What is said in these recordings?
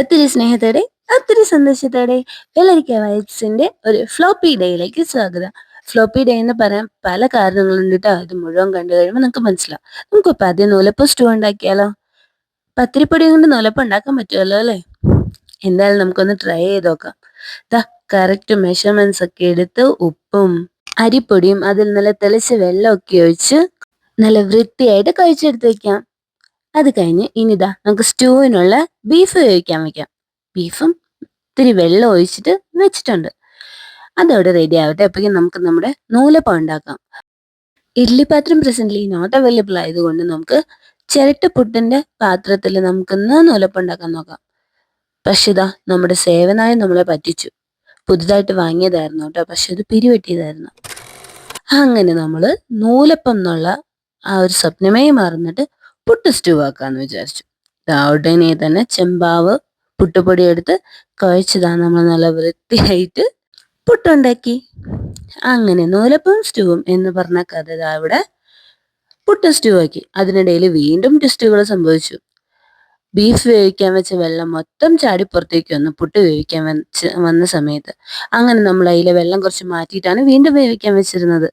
ഒത്തിരി സ്നേഹത്തോടെ ഒത്തിരി സന്തോഷത്തോടെ വെള്ളരിക്ക വൈറ്റ്സിന്റെ ഒരു ഫ്ലോപ്പി ഡേയിലേക്ക് സ്വാഗതം. ഫ്ലോപ്പി ഡേ എന്ന് പറയാൻ പല കാരണങ്ങളുണ്ട് കേട്ടോ ഇത് മുഴുവൻ കണ്ടു കഴിയുമ്പോൾ നമുക്ക് മനസ്സിലാവും. നമുക്കിപ്പോൾ ആദ്യം നൂലപ്പം സ്റ്റൂ ഉണ്ടാക്കിയാലോ? പത്തിരിപ്പൊടി കൊണ്ട് നൂലപ്പം ഉണ്ടാക്കാൻ പറ്റുമല്ലോ അല്ലേ? എന്തായാലും നമുക്കൊന്ന് ട്രൈ ചെയ്ത് നോക്കാം. ദാ കറക്റ്റ് മെഷർമെന്റ്സ് ഒക്കെ എടുത്ത് ഉപ്പും അരിപ്പൊടിയും അതിൽ നല്ല തെളിച്ച വെള്ളമൊക്കെ ഒഴിച്ച് നല്ല വൃത്തിയായിട്ട് കഴിച്ചെടുത്ത് വെക്കാം. അത് കഴിഞ്ഞ് ഇനിതാ നമുക്ക് സ്റ്റൂവിനുള്ള ബീഫ് വേവിക്കാൻ വെക്കാം. ബീഫും ഇത്തിരി വെള്ളം ഒഴിച്ചിട്ട് വെച്ചിട്ടുണ്ട്. അതോടെ റെഡി ആവട്ടെ. അപ്പോഴേക്കും നമുക്ക് നമ്മുടെ നൂലപ്പം ഉണ്ടാക്കാം. ഇഡ്ലി പാത്രം പ്രസന്റ്ലി നോട്ട് അവൈലബിൾ ആയതുകൊണ്ട് നമുക്ക് ചിരട്ട പുട്ടിന്റെ പാത്രത്തിൽ നമുക്കിന്ന് നൂലപ്പം ഉണ്ടാക്കാൻ നോക്കാം. പക്ഷെ ഇതാ നമ്മുടെ സേവനായി നമ്മളെ പറ്റിച്ചു. പുതുതായിട്ട് വാങ്ങിയതായിരുന്നു കേട്ടോ. പക്ഷെ അത് പിരിവെട്ടിയതായിരുന്നു. അങ്ങനെ നമ്മൾ നൂലപ്പം എന്നുള്ള ആ ഒരു സ്വപ്നമേ മറന്നിട്ട് പുട്ട് സ്റ്റൂ ആക്കാന്ന് വിചാരിച്ചു. ഉടനെ തന്നെ ചെമ്പാവ് പുട്ടുപൊടി എടുത്ത് കുഴച്ചതാ നമ്മൾ നല്ല വൃത്തിയായിട്ട് പുട്ടുണ്ടാക്കി. അങ്ങനെ നൂലപ്പം സ്റ്റൂവും എന്ന് പറഞ്ഞ കഥ ഇവിടെ പുട്ട് സ്റ്റൂ ആക്കി. അതിനിടയിൽ വീണ്ടും ടെസ്റ്റുകൾ സംഭവിച്ചു. ബീഫ് വേവിക്കാൻ വെച്ച വെള്ളം മൊത്തം ചാടി പുറത്തേക്ക് വന്നു പുട്ട് വേവിക്കാൻ വെച്ച് വന്ന സമയത്ത് അങ്ങനെ നമ്മൾ അതിലെ വെള്ളം കുറച്ച് മാറ്റിയിട്ടാണ് വീണ്ടും വേവിക്കാൻ വെച്ചിരുന്നത്.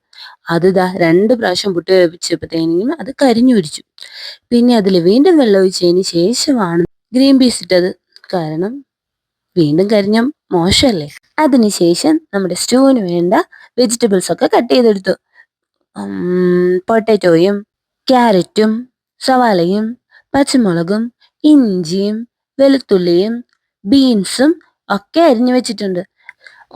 അത് ദാ രണ്ട് പ്രാവശ്യം പുട്ട് വേവിച്ചപ്പോഴത്തേനും അത് കരിഞ്ഞു പിടിച്ചു. പിന്നെ അതിൽ വീണ്ടും വെള്ളം ഒഴിച്ചതിന് ശേഷമാണ് ഗ്രീൻ പീസ് ഇട്ടത്. കാരണം വീണ്ടും കരിഞ്ഞ മോശമല്ലേ? അതിനുശേഷം നമ്മുടെ സ്റ്റൂവിന് വേണ്ട വെജിറ്റബിൾസ് ഒക്കെ കട്ട് ചെയ്തെടുത്തു. പൊട്ടറ്റോയും ക്യാരറ്റും സവാളയും പച്ചമുളകും ഇഞ്ചിയും വെളുത്തുള്ളിയും ബീൻസും ഒക്കെ അരിഞ്ഞു വെച്ചിട്ടുണ്ട്.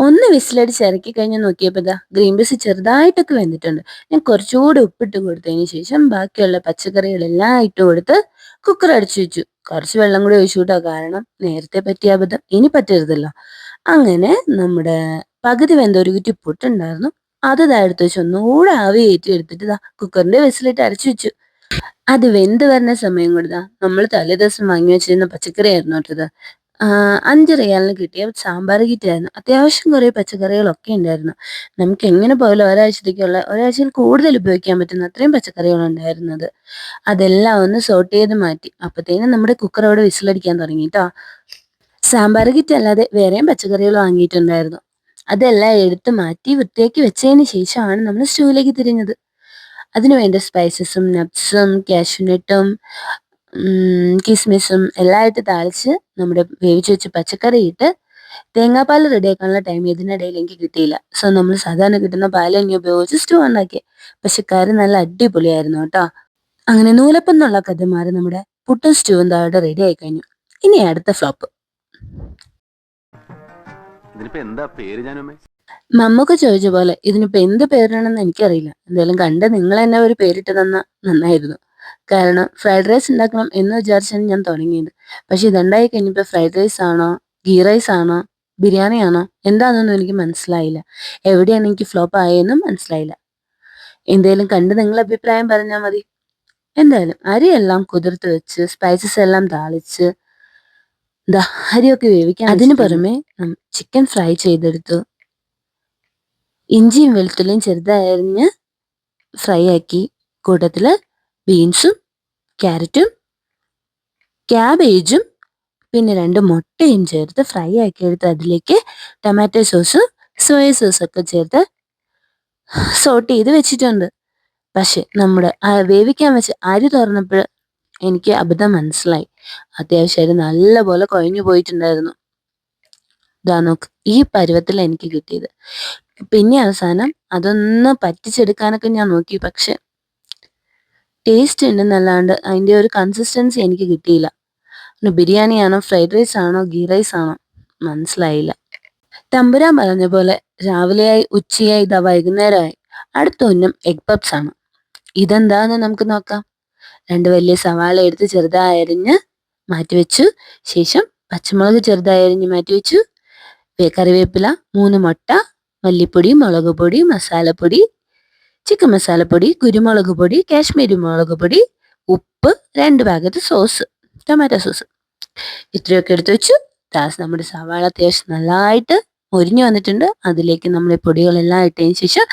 ഒന്ന് വിസിലടിച്ച് ഇറക്കി കഴിഞ്ഞ് നോക്കിയപ്പോൾ ഇതാ ഗ്രീൻ പീസ് ചെറുതായിട്ടൊക്കെ വെന്തിട്ടുണ്ട്. ഞാൻ കുറച്ചുകൂടി ഉപ്പിട്ട് കൊടുത്തതിന് ശേഷം ബാക്കിയുള്ള പച്ചക്കറികളെല്ലാം ഇട്ട് കൊടുത്ത് കുക്കർ അടിച്ചു വെച്ചു. കുറച്ച് വെള്ളം കൂടി ഒഴിച്ചു കൂട്ടോ കാരണം നേരത്തെ പറ്റിയ അബദ്ധം ഇനി പറ്റരുതല്ലോ. അങ്ങനെ നമ്മുടെ പകുതി വെന്ത ഒരു കുറ്റി പുട്ടുണ്ടായിരുന്നു. അത് ഇതാ എടുത്ത് വെച്ച് ഒന്നുകൂടെ ആവി കയറ്റി എടുത്തിട്ട് ഇതാ കുക്കറിന്റെ വിസിലിട്ട് അരച്ചു വെച്ചു. അത് വെന്ത് വരുന്ന സമയം കൊടുത്താ നമ്മൾ തലേ ദിവസം വാങ്ങി വെച്ചിരുന്ന പച്ചക്കറി ആയിരുന്നു കേട്ടത് അഞ്ച് റിയാലിന് കിട്ടിയ സാമ്പാർ കിറ്റായിരുന്നു അത്യാവശ്യം കുറേ പച്ചക്കറികളൊക്കെ ഉണ്ടായിരുന്നു. നമുക്ക് എങ്ങനെ പോയാലും ഒരാഴ്ചത്തേക്കുള്ള ഒരാഴ്ചയിൽ കൂടുതൽ ഉപയോഗിക്കാൻ പറ്റുന്ന അത്രയും പച്ചക്കറികളുണ്ടായിരുന്നത് അതെല്ലാം ഒന്ന് സോർട്ട് ചെയ്ത് മാറ്റി. അപ്പത്തേനും നമ്മുടെ കുക്കറോട് വിസിലടിക്കാൻ തുടങ്ങി കേട്ടോ. സാമ്പാർ കിറ്റ് അല്ലാതെ വേറെയും പച്ചക്കറികൾ വാങ്ങിയിട്ടുണ്ടായിരുന്നു. അതെല്ലാം എടുത്ത് മാറ്റി വൃത്തിയാക്കി വെച്ചതിന് ശേഷമാണ് നമ്മൾ സ്റ്റൂവിലേക്ക് തിരിഞ്ഞത്. അതിനു വേണ്ട സ്പൈസസും നട്ട്സും കാഷ്യൂനട്ടും കിസ്മിസും എല്ലാം ഇട്ട് താളിച്ച് നമ്മുടെ വേവിച്ച് വെച്ച് പച്ചക്കറി ഇട്ട് തേങ്ങാപ്പാൽ റെഡിയാക്കാനുള്ള ടൈം ഇതിനിടയിൽ എനിക്ക് കിട്ടിയില്ല. സോ നമ്മൾ സാധാരണ കിട്ടുന്ന പാൽ പാലങ്ങി ഉപയോഗിച്ച് സ്റ്റൂ ഉണ്ടാക്കി പക്ഷെ കറി നല്ല അടിപൊളിയായിരുന്നു കേട്ടോ. അങ്ങനെ നൂലപ്പം എന്നുള്ള കഥ മാറി നമ്മുടെ പുട്ടും സ്റ്റൂവും താഴെ റെഡി ആയി കഴിഞ്ഞു. ഇനി അടുത്ത ഫ്ലോപ്പ് ഇതിനിപ്പോ എന്താ പേര് ഞാനമ്മേ മമ്മൊക്കെ ചോദിച്ച പോലെ ഇതിനിപ്പോ എന്ത് പേരിടണമെന്ന് എനിക്കറിയില്ല. എന്തായാലും കണ്ട് നിങ്ങൾ തന്നെ ഒരു പേരിട്ട് തന്ന നന്നായിരുന്നു. കാരണം ഫ്രൈഡ് റൈസ് ഉണ്ടാക്കണം എന്ന് വിചാരിച്ചാണ് ഞാൻ തുടങ്ങിയത്. പക്ഷെ ഇതുണ്ടായി കഴിഞ്ഞപ്പോ ഫ്രൈഡ് റൈസ് ആണോ ഗീ റൈസ് ആണോ ബിരിയാണി ആണോ എന്താണെന്നൊന്നും എനിക്ക് മനസ്സിലായില്ല. എവിടെയാണ് എനിക്ക് ഫ്ലോപ്പ് ആയെന്നും മനസ്സിലായില്ല. എന്തായാലും കണ്ട് നിങ്ങൾ അഭിപ്രായം പറഞ്ഞാൽ മതി. എന്തായാലും അരിയെല്ലാം കുതിർത്ത് വെച്ച് സ്പൈസസ് എല്ലാം താളിച്ച് ദാ അരിയൊക്കെ വേവിക്കാം അതിന് പുറമെ ചിക്കൻ ഫ്രൈ ചെയ്തെടുത്തു. ഇഞ്ചിയും വെളുത്തുള്ളിയും ചെറുതായരിഞ്ഞ് ഫ്രൈ ആക്കി. കൂട്ടത്തിൽ ബീൻസും ക്യാരറ്റും ക്യാബേജും പിന്നെ രണ്ട് മുട്ടയും ചേർത്ത് ഫ്രൈ ആക്കി എടുത്ത് അതിലേക്ക് ടൊമാറ്റോ സോസും സോയ സോസും ഒക്കെ ചേർത്ത് സോട്ട് ചെയ്ത് വെച്ചിട്ടുണ്ട്. പക്ഷെ നമ്മുടെ വേവിക്കാൻ വെച്ച് അരി തുറന്നപ്പോൾ എനിക്ക് അബദ്ധം മനസ്സിലായി. അത്യാവശ്യം നല്ല നല്ലപോലെ കുഴഞ്ഞു പോയിട്ടുണ്ടായിരുന്നു. ഇതാ നോക്ക് ഈ പരുവത്തിൽ എനിക്ക് കിട്ടിയത്. പിന്നെ അവസാനം അതൊന്ന് പറ്റിച്ചെടുക്കാനൊക്കെ ഞാൻ നോക്കി. പക്ഷെ ടേസ്റ്റ് ഉണ്ടെന്നല്ലാണ്ട് അതിന്റെ ഒരു കൺസിസ്റ്റൻസി എനിക്ക് കിട്ടിയില്ല. ബിരിയാണി ആണോ ഫ്രൈഡ് റൈസ് ആണോ ഗീ റൈസ് ആണോ മനസ്സിലായില്ല. തമ്പുരാൻ പറഞ്ഞ പോലെ രാവിലെയായി ഉച്ചയായി ഇതാ വൈകുന്നേരമായി. അടുത്ത ഒന്നും എഗ് പപ്സ് ആണ്. ഇതെന്താന്ന് നമുക്ക് നോക്കാം. രണ്ട് വലിയ സവാള എടുത്ത് ചെറുതായി അരിഞ്ഞ് മാറ്റിവെച്ചു. ശേഷം പച്ചമുളക് ചെറുതായി അരിഞ്ഞ് മാറ്റിവെച്ചു. കറിവേപ്പില മൂന്ന് മുട്ട മല്ലിപ്പൊടി മുളക് പൊടി മസാലപ്പൊടി ചിക്കൻ മസാലപ്പൊടി കുരുമുളക് പൊടി കാശ്മീരി മുളക് പൊടി ഉപ്പ് രണ്ട് പാക്കറ്റ് സോസ് ടൊമാറ്റോ സോസ്. ഇത്രയൊക്കെ എടുത്ത് വെച്ചു. ദാസ് നമ്മുടെ സവാള അത്യാവശ്യം നല്ലതായിട്ട് മുരിഞ്ഞു വന്നിട്ടുണ്ട്. അതിലേക്ക് നമ്മൾ ഈ പൊടികളെല്ലാം ഇട്ടതിന് ശേഷം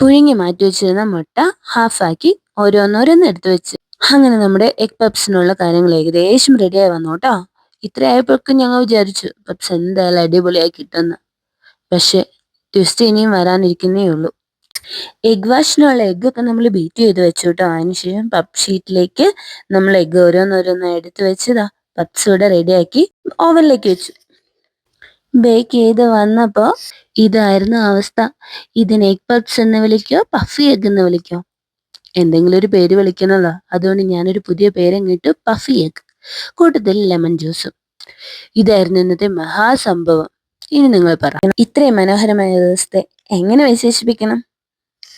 പുഴുങ്ങി മാറ്റി വെച്ചിരുന്ന മുട്ട ഹാഫാക്കി ഓരോന്നോരോന്ന് എടുത്ത് വെച്ച്. അങ്ങനെ നമ്മുടെ എഗ് പപ്സിനുള്ള കാര്യങ്ങൾ ഏകദേശം റെഡിയായി വന്നു കേട്ടോ. ഇത്രയായപ്പോഴേക്കും ഞങ്ങൾ വിചാരിച്ചു പപ്സ് എന്തായാലും അടിപൊളിയായി കിട്ടുന്ന പക്ഷെ ട്വിസ്റ്റ് ഇനിയും വരാനിരിക്കുന്നേ ഉള്ളൂ. എഗ് വാഷിനുള്ള ഒക്കെ നമ്മൾ ബീറ്റ് ചെയ്ത് വെച്ചു കേട്ടോ അതിനുശേഷം പപ്പ് ഷീറ്റിലേക്ക് നമ്മൾ എഗ് ഓരോന്നോരോന്ന് എടുത്ത് വെച്ചതാ. പപ്സ് ഇവിടെ റെഡിയാക്കി ഓവനിലേക്ക് വെച്ചു. ബേക്ക് ചെയ്ത് വന്നപ്പോ ഇതായിരുന്നു അവസ്ഥ. ഇതിന് എഗ് പപ്സ് എന്ന് വിളിക്കോ പഫി എഗ് എന്ന് വിളിക്കോ? എന്തെങ്കിലും ഒരു പേര് വിളിക്കണല്ലോ. അതുകൊണ്ട് ഞാനൊരു പുതിയ പേരും കേട്ടു പഫി എഗ് കൂട്ടത്തിൽ ലെമൺ ജ്യൂസും ഇതായിരുന്നു ഇന്നത്തെ മഹാസംഭവം. ഇനി നിങ്ങൾ പറ. ഇത്രയും മനോഹരമായ ദിവസത്തെ എങ്ങനെ വിശേഷിപ്പിക്കണം?